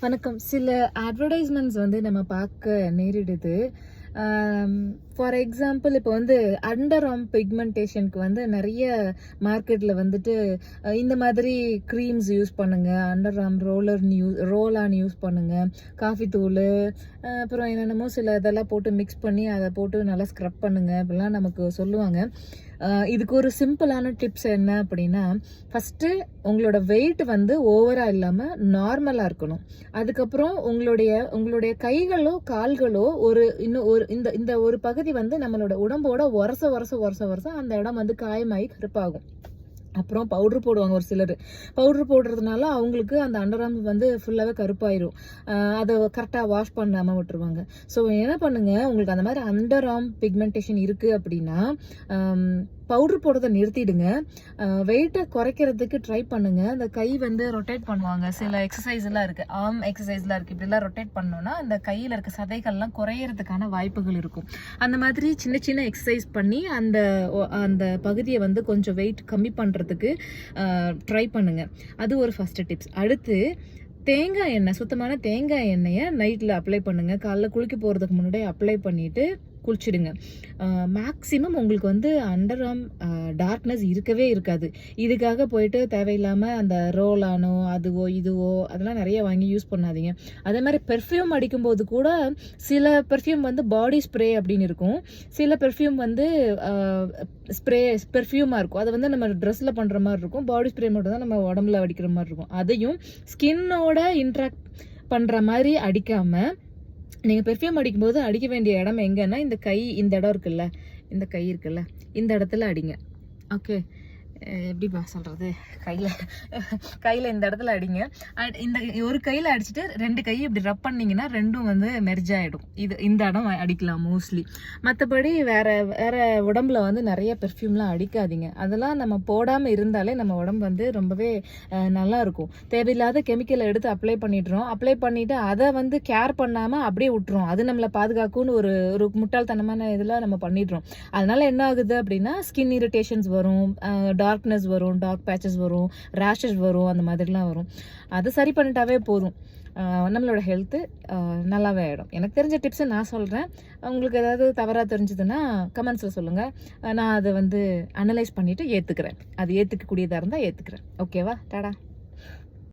வணக்கம். சில அட்வர்டைஸ்மெண்ட்ஸ் வந்து நம்ம பார்க்க நேரிடுது. ஃபார் எக்ஸாம்பிள் இப்போ வந்து அண்டர் ஆம் பிக்மெண்டேஷனுக்கு வந்து நிறைய மார்க்கெட்டில் வந்துட்டு இந்த மாதிரி க்ரீம்ஸ் யூஸ் பண்ணுங்கள் underarm roller use roll on use பண்ணுங்கள் காஃபி தூள் அப்புறம் என்னென்னமோ சில இதெல்லாம் போட்டு மிக்ஸ் பண்ணி அதை போட்டு நல்லா ஸ்க்ரப் பண்ணுங்க. இப்படிலாம் நமக்கு சொல்லுவாங்க. இதுக்கு ஒரு சிம்பிளான டிப்ஸ் என்ன அப்படின்னா ஃபஸ்ட்டு உங்களோட வெயிட் வந்து ஓவராக இல்லாமல் நார்மலாக இருக்கணும். அதுக்கப்புறம் உங்களுடைய உங்களுடைய கைகளோ கால்களோ ஒரு இன்னும் ஒரு இந்த இந்த ஒரு பகுதி வந்து நம்மளோட உடம்போட உரச உரச உரச உரச அந்த இடம் வந்து காயமாகி கருப்பாகும். அப்புறம் பவுட்ரு போடுவாங்க ஒரு சிலர். பவுட்ரு போடுறதுனால அவங்களுக்கு அந்த அண்டர்ஆர்ம் வந்து ஃபுல்லாகவே கருப்பாயிரும். அதை கரெக்டாக வாஷ் பண்ணாமல் விட்டுருவாங்க. ஸோ என்ன பண்ணுங்கள் உங்களுக்கு அந்த மாதிரி அண்டர்ஆம் பிக்மெண்டேஷன் இருக்குது அப்படின்னா பவுடர் போடுறதை நிறுத்திடுங்க. வெயிட்டை குறைக்கிறதுக்கு ட்ரை பண்ணுங்க. அந்த கை வந்து ரொட்டேட் பண்ணுவாங்க. சில எக்ஸசைஸ் எல்லாம் இருக்கு. ஆர்ம் எக்ஸசைஸ்லாம் இருக்கு. இப்படிலாம் ரொட்டேட் பண்ணோம்னா அந்த கையில் இருக்க சதைகள்லாம் குறையறதுக்கான வாய்ப்புகள் இருக்கும். அந்த மாதிரி சின்ன சின்ன எக்ஸசைஸ் பண்ணி அந்த அந்த பகுதியை வந்து கொஞ்சம் வெயிட் கம்மி பண்ணுறதுக்கு ட்ரை பண்ணுங்க. அது ஒரு ஃபர்ஸ்ட் டிப்ஸ் அடுத்து தேங்காய் எண்ணெய் சுத்தமான தேங்காய் எண்ணெயை நைட்டில் அப்ளை பண்ணுங்கள் காலைல குளிக்க போகிறதுக்கு முன்னாடி அப்ளை பண்ணிவிட்டு குளிச்சிடுங்க. மேக்ஸிமம் உங்களுக்கு வந்து அண்டர் ஆர்ம் டார்க்னஸ் இருக்கவே இருக்காது. இதுக்காக போயிட்டு தேவையில்லாமல் அந்த ரோலானோ அதுவோ இதுவோ அதெல்லாம் நிறைய வாங்கி யூஸ் பண்ணாதீங்க. அதே மாதிரி பெர்ஃப்யூம் அடிக்கும்போது கூட சில பெர்ஃப்யூம் வந்து பாடி ஸ்ப்ரே அப்படின்னு இருக்கும். சில பெர்ஃப்யூம் வந்து ஸ்ப்ரே பெர்ஃப்யூமாக இருக்கும். அது வந்து நம்ம ட்ரெஸ்ஸில் பண்ணுற மாதிரி இருக்கும். பாடி ஸ்ப்ரே மட்டும் தான் நம்ம உடம்புல அடிக்கிற மாதிரி இருக்கும். அதையும் ஸ்கின்னோட இன்ட்ராக்ட் பண்ணுற மாதிரி அடிக்காமல் நீங்கள் பெர்ஃப்யூம் அடிக்கும்போது அடிக்க வேண்டிய இடம் எங்கன்னா இந்த கை இந்த இடம் இருக்குல்ல? இந்த கை இருக்குல்ல? இந்த இடத்துல அடிங்க. ஓகே எப்படிப்பா சொல்கிறது கையில் கையில் இந்த இடத்துல அடிங்க. அட்- இந்த ஒரு கையில் அடிச்சுட்டு ரெண்டு கையை இப்படி ரப் பண்ணிங்கன்னா ரெண்டும் வந்து மெர்ஜ் ஆகிடும் இது இந்த இடம் அடிக்கலாம் மோஸ்ட்லி மற்றபடி வேற வேற உடம்புல வந்து நிறைய பெர்ஃப்யூம்லாம் அடிக்காதீங்க. அதெல்லாம் நம்ம போடாமல் இருந்தாலே நம்ம உடம்பு வந்து ரொம்பவே நல்லா இருக்கும். தேவையில்லாத கெமிக்கலை எடுத்து அப்ளை பண்ணிடுறோம். அப்ளை பண்ணிவிட்டு அதை வந்து கேர் பண்ணாமல் அப்படியே விட்டுறோம். அது நம்மளை பாதுகாக்கும்னு ஒரு ஒரு முட்டாள்தனமான இதில் நம்ம பண்ணிடுறோம். அதனால் என்ன ஆகுது அப்படின்னா ஸ்கின் இரிட்டேஷன்ஸ் வரும். டார்க்னஸ் வரும் டார்க் பேச்சஸ் வரும் ரேஷஸ் வரும் அந்த மாதிரிலாம் வரும். அதை சரி பண்ணிட்டாவே போதும். நம்மளோட ஹெல்த்து நல்லாவே ஆகிடும் எனக்கு தெரிஞ்ச டிப்ஸை நான் சொல்கிறேன் உங்களுக்கு ஏதாவது தவறாக தெரிஞ்சதுன்னா கமெண்ட்ஸில் சொல்லுங்கள் நான் அதை வந்து அனலைஸ் பண்ணிவிட்டு ஏற்றுக்கிறேன் அது ஏற்றுக்கக்கூடியதாக இருந்தால் ஏற்றுக்கிறேன் ஓகேவா டாடா.